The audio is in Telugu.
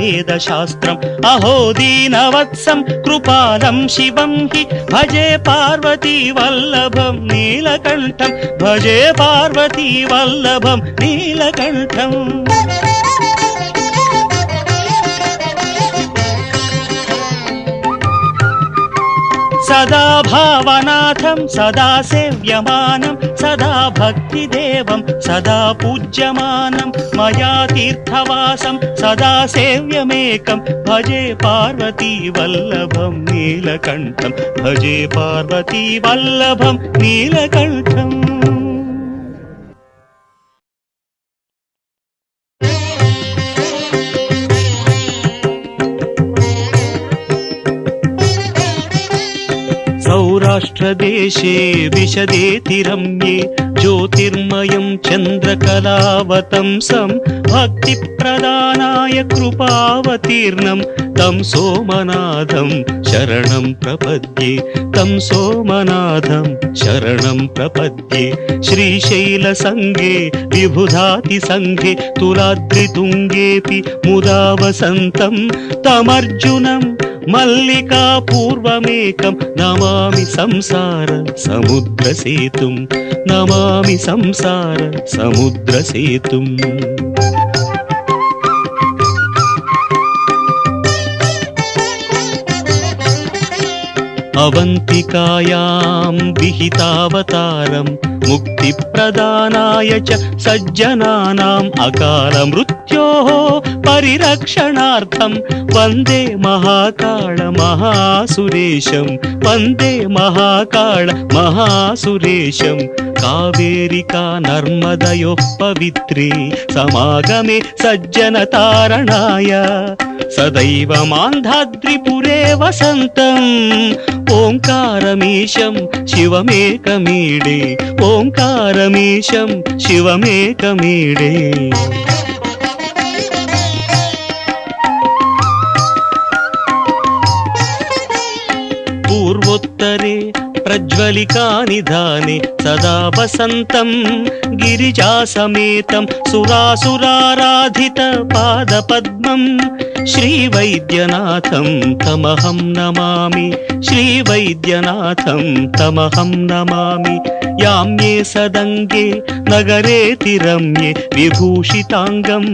వేదశాస్త్రం అహో దీనవత్సం కృపాలం శివం హి భజే పార్వతీ వల్లభం నీలకంఠం భజే పార్వతీ వల్లభం నీలకంఠం సదా భావనాథం సదా సేవ్యమానం సదా భక్తిదేవం సదా పూజ్యమానం మయా తీర్థవాసం సదా సేవ్యమేకం భజే పార్వతీ వల్లభం నీలకంఠం భజే పార్వతీ వల్లభం నీలకంఠం सौराष्ट्रदेशे विशदेति रम्ये ज्योतिर्मयं चन्द्रकलावतंसं भक्तिप्रदानाय कृपावतीर्णं तं सोमनाथं शरणं प्रपद्ये तं सोमनाथं शरणं प्रपद्ये श्रीशैलसङ्गे विबुधातिसङ्गे तुलाद्रितुङ्गेऽपि मुदा वसन्तं तमर्जुनं మల్లికా పూర్వమేకం నమామి సంసార సముద్ర సేతుం నమామి సంసార సముద్ర సేతుం. అవంతికాయాం విహితావతారం ముక్తిప్రదానాయ చ సజ్జనానాం అకాల మృత్యోః పరిరక్షణార్థం వందే మహాకాళ మహాసురేశం వందే మహాకాళ మహాసురేశం కావేరికా నర్మదయో పవిత్రే సమాగమే సజ్జన తారణాయ సదైవ మాంధాద్రిపురే వసంతం ఓంకారమీశం శివమేకమీడే. పూర్వోత్తరే ప్రజ్వలికా నిధానే సదా వసంతం గిరిజాసమేతం సురాసురారాధిత పాదపద్మం శ్రీవైద్యనాథం తమహం నమామి శ్రీవైద్యనాథం తమహం నమామి యామ్యే సదంగే నగరేతి రమ్యే విభూషితాంగం